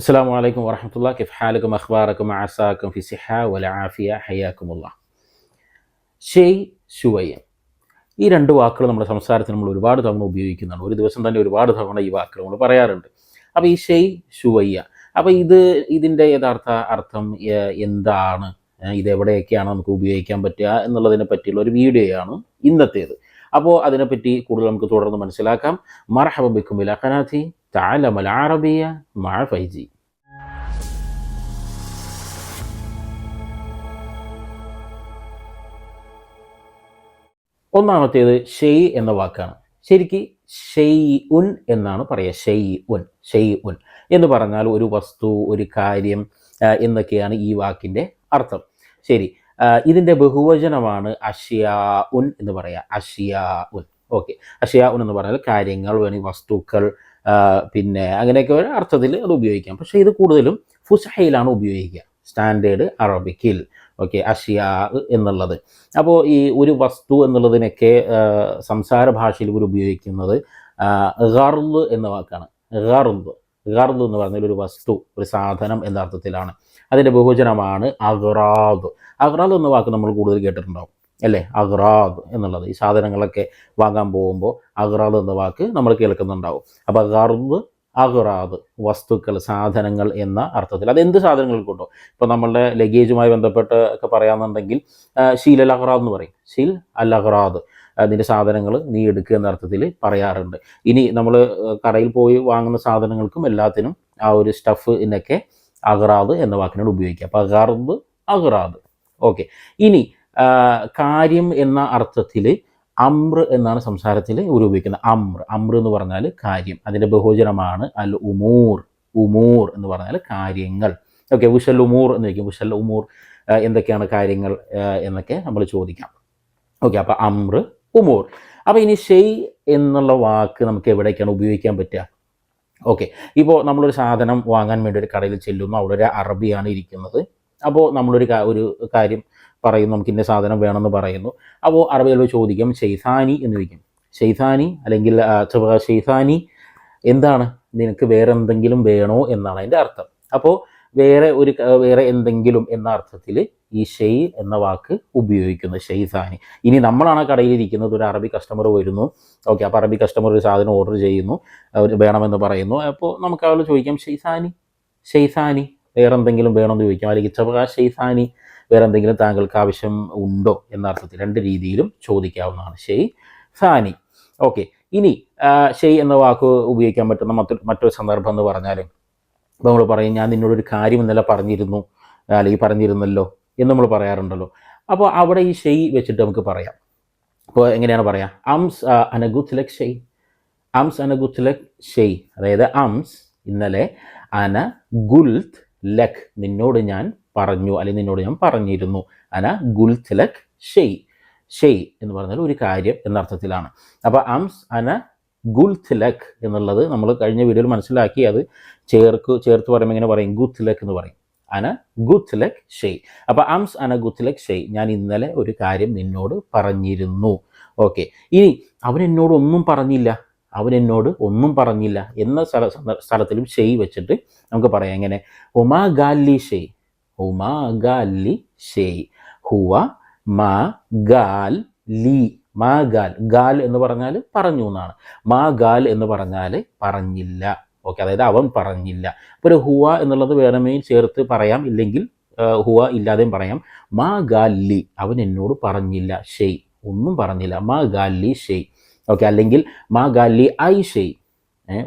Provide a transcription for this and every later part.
അസ്സാം വലൈക്കും വറഹമത്തുള്ള കിഫ്ഹാലക്കും അഖ്ബാറക്കും ആസാക്കും ഫിസിഹ വലാഫിയ ഹയാക്കുമുള്ള ഷെയ് ശുവയ്യൻ. ഈ രണ്ട് വാക്കുകൾ നമ്മുടെ സംസാരത്തിൽ നമ്മൾ ഒരുപാട് തവണ ഉപയോഗിക്കുന്നതാണ് ഒരു ദിവസം തന്നെ ഒരുപാട് തവണ ഈ വാക്കുകൾ നമ്മൾ പറയാറുണ്ട്. അപ്പോൾ ഈ ഷെയ് ഷുവയ്യ അപ്പോൾ ഇത് ഇതിന്റെ യഥാർത്ഥ അർത്ഥം എന്താണ്? ഇതെവിടെയൊക്കെയാണ് നമുക്ക് ഉപയോഗിക്കാൻ പറ്റുക എന്നുള്ളതിനെ പറ്റിയുള്ള ഒരു വീഡിയോയാണ് ഇന്നത്തേത്. അപ്പോൾ അതിനെപ്പറ്റി കൂടുതൽ നമുക്ക് തുടർന്ന് മനസ്സിലാക്കാം. മർഹബിക്കും ഇലാഖനാഥി താലമൽ അറബിയ മഴ ഫൈജി. ഒന്നാമത്തേത് ഷെയ് എന്ന വാക്കാണ്. ശരിക്ക് ഷെയ് ഉൻ എന്നാണ് പറയുക ഷെയ് ഉൻ ഷെയ് ഉൻ എന്ന് പറഞ്ഞാൽ ഒരു വസ്തു ഒരു കാര്യം എന്നൊക്കെയാണ് ഈ വാക്കിന്റെ അർത്ഥം. ശരി. ഇതിന്റെ ബഹുവചനമാണ് അഷിയാ ഉൻ എന്ന് പറയാം. അഷിയാ ഉൻ. ഓക്കെ അഷിയാ ഉൻ എന്ന് പറഞ്ഞാൽ കാര്യങ്ങൾ വേണമെങ്കിൽ വസ്തുക്കൾ പിന്നെ അങ്ങനെയൊക്കെ ഒരു അർത്ഥത്തിൽ അത് ഉപയോഗിക്കാം. പക്ഷേ ഇത് കൂടുതലും ഫുസഹയിലാണ് ഉപയോഗിക്കുക. സ്റ്റാൻഡേർഡ് അറബിക്കിൽ ഓക്കെ അഷിയാ എന്നുള്ളത്. അപ്പോൾ ഈ ഒരു വസ്തു എന്നുള്ളതിനൊക്കെ സംസാര ഭാഷയിൽ ഇവർ ഉപയോഗിക്കുന്നത് ഗർദ് എന്ന വാക്കാണ്. ഗർദ് ഗർദ് എന്ന് പറഞ്ഞാൽ ഒരു വസ്തു ഒരു സാധനം എന്ന അർത്ഥത്തിലാണ്. അതിന്റെ ബഹുജനമാണ് അഗ്രാദ് അഗ്രാദ് എന്ന വാക്ക് നമ്മൾ കൂടുതൽ കേട്ടിട്ടുണ്ടാവും അല്ലേ? അഗ്രാദ് എന്നുള്ളത്. ഈ സാധനങ്ങളൊക്കെ വാങ്ങാൻ പോകുമ്പോൾ അഗ്രാദ് എന്ന വാക്ക് നമ്മൾ കേൾക്കുന്നുണ്ടാവും. അപ്പോൾ ഗർദ് അഗ്രാദ് വസ്തുക്കൾ സാധനങ്ങൾ എന്ന അർത്ഥത്തിൽ. അത് എന്ത് സാധനങ്ങൾ കൊണ്ടോ ഇപ്പോൾ നമ്മളുടെ ലഗേജുമായി ബന്ധപ്പെട്ട് ഒക്കെ പറയാമെന്നുണ്ടെങ്കിൽ ഷീൽ അൽ അഹ്റാദ് എന്ന് പറയും. ഷീൽ അൽ അഹ്റാദ് അതിന്റെ സാധനങ്ങൾ നീ എടുക്കുക എന്ന അർത്ഥത്തിൽ പറയാറുണ്ട്. ഇനി നമ്മൾ കടയിൽ പോയി വാങ്ങുന്ന സാധനങ്ങൾക്കും എല്ലാത്തിനും ആ ഒരു സ്റ്റഫ് ഇന്നൊക്കെ അഹ്റാദ് എന്ന വാക്കിനോട് ഉപയോഗിക്കുക അപ്പോൾ അഹർദ് അഹ്റാദ് ഓക്കെ. ഇനി കാര്യം എന്ന അർത്ഥത്തിൽ അമ്ര എന്നാണ് സംസാരത്തിൽ ഉപയോഗിക്കുന്നത്. അമ്ര അമ്ര എന്ന് പറഞ്ഞാൽ കാര്യം. അതിന്റെ ബഹുജനമാണ് അൽ ഉമൂർ. ഉമൂർ എന്ന് പറഞ്ഞാൽ കാര്യങ്ങൾ. ഓക്കെ വിഷൽ ഉമൂർ എന്ന് വയ്ക്കും വിഷൽ ഉമൂർ എന്തൊക്കെയാണ് കാര്യങ്ങൾ എന്നൊക്കെ നമ്മൾ ചോദിക്കാം. ഓക്കെ അപ്പോൾ അമ്ര ഉമൂർ. അപ്പോൾ ഇനി ഷെയ് എന്നുള്ള വാക്ക് നമുക്ക് എവിടേക്കാണ് ഉപയോഗിക്കാൻ പറ്റുക? ഓക്കെ. ഇപ്പോൾ നമ്മളൊരു സാധനം വാങ്ങാൻ വേണ്ടി ഒരു കടയിൽ ചെല്ലുന്നു. അവിടെ ഒരു അറബിയാണ് ഇരിക്കുന്നത്. അപ്പോൾ നമ്മളൊരു ഒരു കാര്യം പറയുന്നു. നമുക്ക് ഇന്ന സാധനം വേണമെന്ന് പറയുന്നു. അപ്പോൾ അറബികൾ ചോദിക്കും ഷെയ്സാനി എന്ന് ചോദിക്കും. ഷെയ്സാനി അല്ലെങ്കിൽ ഷെയ്സാനി എന്താണ്? നിനക്ക് വേറെ എന്തെങ്കിലും വേണോ എന്നാണ് അതിന്റെ അർത്ഥം. അപ്പോൾ വേറെ ഒരു വേറെ എന്തെങ്കിലും എന്ന അർത്ഥത്തിൽ ഈ ഷെയ് എന്ന വാക്ക് ഉപയോഗിക്കുന്നു ഷെയ്സാനി. ഇനി നമ്മളാണ് കടയിലിരിക്കുന്നത് ഒരു അറബി കസ്റ്റമർ വരുന്നു. ഓക്കെ അപ്പോൾ അറബി കസ്റ്റമർ ഒരു സാധനം ഓർഡർ ചെയ്യുന്നു അവർ വേണമെന്ന് പറയുന്നു. അപ്പോൾ നമുക്ക് അവൾ ചോദിക്കാം ഷെയ്സാനി ഷെയ്സാനി വേറെ എന്തെങ്കിലും വേണമെന്ന് ചോദിക്കാം. അല്ലെങ്കിൽ ചബ ഷെയ്സാനി വേറെ എന്തെങ്കിലും താങ്കൾക്ക് ആവശ്യം ഉണ്ടോ എന്ന അർത്ഥത്തിൽ രണ്ട് രീതിയിലും ചോദിക്കാവുന്നതാണ്. ഷെയ് സാനി ഓക്കെ ഇനി ഷെയ് എന്ന വാക്ക് ഉപയോഗിക്കാൻ പറ്റുന്ന മറ്റൊരു മറ്റൊരു സന്ദർഭം എന്ന് പറഞ്ഞാൽ ഇപ്പോൾ നമ്മൾ പറയും ഞാൻ നിന്നോടൊരു കാര്യം ഇന്നലെ പറഞ്ഞിരുന്നു അല്ലെങ്കിൽ പറഞ്ഞിരുന്നല്ലോ എന്ന് നമ്മൾ പറയാറുണ്ടല്ലോ. അപ്പോൾ അവിടെ ഈ ഷെയ് വെച്ചിട്ട് നമുക്ക് പറയാം. അപ്പോൾ എങ്ങനെയാണ് പറയാം? അംസ് അനഗുത്ലക് ഷെയ്. അംസ് അനഗുത്ലക് ഷെയ്. അതായത് അംസ് ഇന്നലെ അന ഗുൽത്ത് ലക് നിന്നോട് ഞാൻ പറഞ്ഞു അല്ലെങ്കിൽ നിന്നോട് ഞാൻ പറഞ്ഞിരുന്നു. അന ഗുൽത്ത് ലക് ഷെയ്. ഷെയ് എന്ന് പറഞ്ഞാൽ ഒരു കാര്യം എന്നർത്ഥത്തിലാണ് അപ്പോൾ അംസ് അന ഗുൽത്ത് എന്നുള്ളത് നമ്മൾ കഴിഞ്ഞ വീഡിയോയിൽ മനസ്സിലാക്കി അത് ചേർക്ക് ചേർത്ത് പറയുമ്പോൾ ഇങ്ങനെ പറയും ഗുത്ത് എന്ന് പറയും. അന ഗുത്ത് ലക് ഷെയ്. അപ്പോൾ അംസ് അന ഗുത്ത് ലക് ഷെയ്. ഞാൻ ഇന്നലെ ഒരു കാര്യം നിന്നോട് പറഞ്ഞിരുന്നു. ഓക്കെ. ഇനി അവൻ എന്നോട് ഒന്നും പറഞ്ഞില്ല. അവൻ എന്നോട് ഒന്നും പറഞ്ഞില്ല എന്ന സ്ഥല സ്ഥലത്തിലും ഷെയ് വെച്ചിട്ട് നമുക്ക് പറയാം എങ്ങനെ? ഒമാ ഗാലി ഷെയ്. ഒമാ ഗാലി ഷെയ്. ഹുവ മാ ഗാൽ ലി. മാ ഗാൽ ഗാൽ എന്ന് പറഞ്ഞാൽ പറഞ്ഞു എന്നാണ്. മാ ഗാൽ എന്ന് പറഞ്ഞാൽ പറഞ്ഞില്ല. ഓക്കെ അതായത് അവൻ പറഞ്ഞില്ല. അപ്പോൾ ഒരു ഹുവ എന്നുള്ളത് വേണമെങ്കിൽ ചേർത്ത് പറയാം ഇല്ലെങ്കിൽ ഹുവ ഇല്ലാതെയും പറയാം. മാ ഗാൽ ലി അവൻ എന്നോട് പറഞ്ഞില്ല ഷെയ്. ഒന്നും പറഞ്ഞില്ല. മാ ഗാൽ ലി ഷെയ്. ഓക്കെ അല്ലെങ്കിൽ മാ ഗാൽ ലി ഐ ഷെയ്.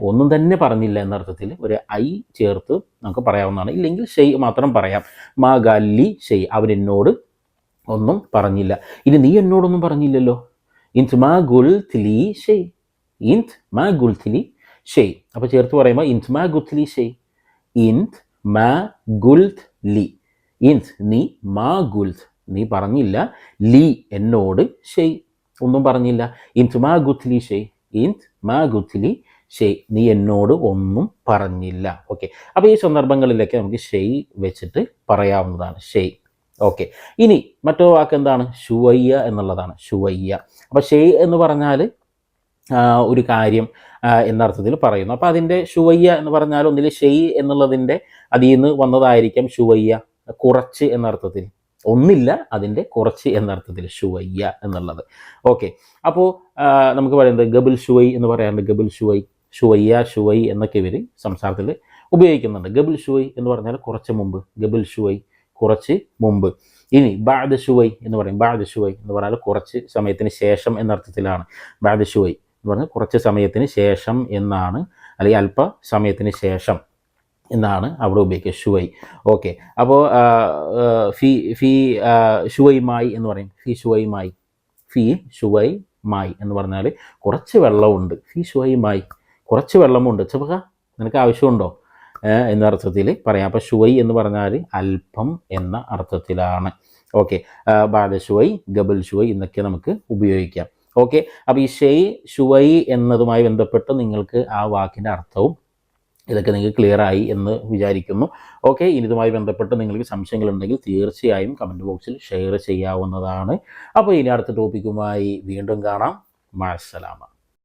ഒന്നും തന്നെ പറഞ്ഞില്ല എന്ന അർത്ഥത്തിൽ ഒരു ഐ ചേർത്ത് നമുക്ക് പറയാവുന്നതാണ്. ഇല്ലെങ്കിൽ ഷെയ് മാത്രം പറയാം. മാ ഗാൽ ലി ഷെയ്. അവൻ എന്നോട് ഒന്നും പറഞ്ഞില്ല. ഇനി നീ എന്നോടൊന്നും പറഞ്ഞില്ലല്ലോ? ഇൻത് മാ ഗുൽ തിലി ഷെയ് ഇൻത് മാ ഗുൽ തിലി ഷെയ് അപ്പോൾ ചേർത്ത് പറയുമ്പോൾ ഇൻത് മാ ഗുത്ലി ഷെയ് ഇൻത് മാ ഗുൽ ലി ഇൻത് നീ മാ ഗുൽ നീ പറഞ്ഞില്ല. ലി എന്നോട് ഷെയ് ഒന്നും പറഞ്ഞില്ല. ഇൻത് മാ ഗുത്ലി ഷെയ് ഇൻത് മാ ഗുത്ലി ഷെയ് നീ എന്നോട് ഒന്നും പറഞ്ഞില്ല. ഓക്കെ അപ്പോൾ ഈ സന്ദർഭങ്ങളിലൊക്കെ നമുക്ക് ഷെയ് വെച്ചിട്ട് പറയാവുന്നതാണ്. ഷെയ് ഓക്കെ ഇനി മറ്റൊരു വാക്ക് എന്താണ്? ഷുവയ്യ എന്നുള്ളതാണ്. ഷുവയ്യ അപ്പോൾ ഷെയ് എന്ന് പറഞ്ഞാൽ ഒരു കാര്യം എന്നർത്ഥത്തിൽ പറയുന്നു. അപ്പോൾ അതിന്റെ ഷുവയ്യ എന്ന് പറഞ്ഞാൽ ഒന്നിൽ ഷെയ് എന്നുള്ളതിന്റെ അതിൽ നിന്ന് വന്നതായിരിക്കാം ഷുവയ്യ കുറച്ച് എന്നർത്ഥത്തിൽ ഒന്നില്ല അതിന്റെ കുറച്ച് എന്നർത്ഥത്തിൽ ഷുവയ്യ എന്നുള്ളത്. ഓക്കെ അപ്പോൾ നമുക്ക് പറയുന്നത് ഗബിൾ ഷുവൈ എന്ന് പറയാറുണ്ട് ഗബിൾ ഷുവൈ ഷുവയ്യ ഷുവൈ എന്നൊക്കെ ഇവർ സംസാരത്തിൽ ഉപയോഗിക്കുന്നുണ്ട്. ഗബിൾ ഷുവൈ എന്ന് പറഞ്ഞാൽ കുറച്ച് മുമ്പ്. ഗബിൾ ഷുവൈ കുറച്ച് മുമ്പ്. ഇനി ബാദ് ഷുവൈ എന്ന് പറയും. ബാദ് ഷുവൈ എന്ന് പറഞ്ഞാൽ കുറച്ച് സമയത്തിന് ശേഷം എന്നർത്ഥത്തിലാണ് ബാദ് ശുവൈ എന്ന് പറഞ്ഞാൽ കുറച്ച് സമയത്തിന് ശേഷം എന്നാണ്. അല്ലെങ്കിൽ അല്പ സമയത്തിന് ശേഷം എന്നാണ് അവിടെ ഉപയോഗിക്കുക. ഷുവൈ. ഓക്കെ. അപ്പോൾ ഫി ഫി ഷുവൈമായി ഷുവൈ മായി എന്ന് പറയും. ഫി ഷുവൈ മായി ഫി ഷുവൈ മായി എന്ന് പറഞ്ഞാൽ കുറച്ച് വെള്ളമുണ്ട്. ഫി ഷുവൈ മായി കുറച്ച് വെള്ളമുണ്ട്. ചെപ്പക നിനക്ക് ആവശ്യമുണ്ടോ? എന്ന അർത്ഥത്തിൽ പറയാം. അപ്പോൾ ഷുവൈ എന്ന് പറഞ്ഞാൽ അല്പം എന്ന അർത്ഥത്തിലാണ്. ഓക്കെ. ബാദ ഷുവൈ ഗബൽ ഷുവൈ എന്നൊക്കെ നമുക്ക് ഉപയോഗിക്കാം. ഓക്കെ. അപ്പോൾ ഈ ഷെയ് ഷുവൈ എന്നതുമായി ബന്ധപ്പെട്ട് നിങ്ങൾക്ക് ആ വാക്കിന്റെ അർത്ഥവും ഇതൊക്കെ നിങ്ങൾക്ക് ക്ലിയർ ആയി എന്ന് വിചാരിക്കുന്നു. ഓക്കെ. ഇനി ഇതുമായി ബന്ധപ്പെട്ട് നിങ്ങൾക്ക് സംശയങ്ങളുണ്ടെങ്കിൽ തീർച്ചയായും കമന്റ് ബോക്സിൽ ഷെയർ ചെയ്യാവുന്നതാണ്. അപ്പോൾ ഇനി അടുത്ത ടോപ്പിക്കുമായി വീണ്ടും കാണാം. മാസലാമ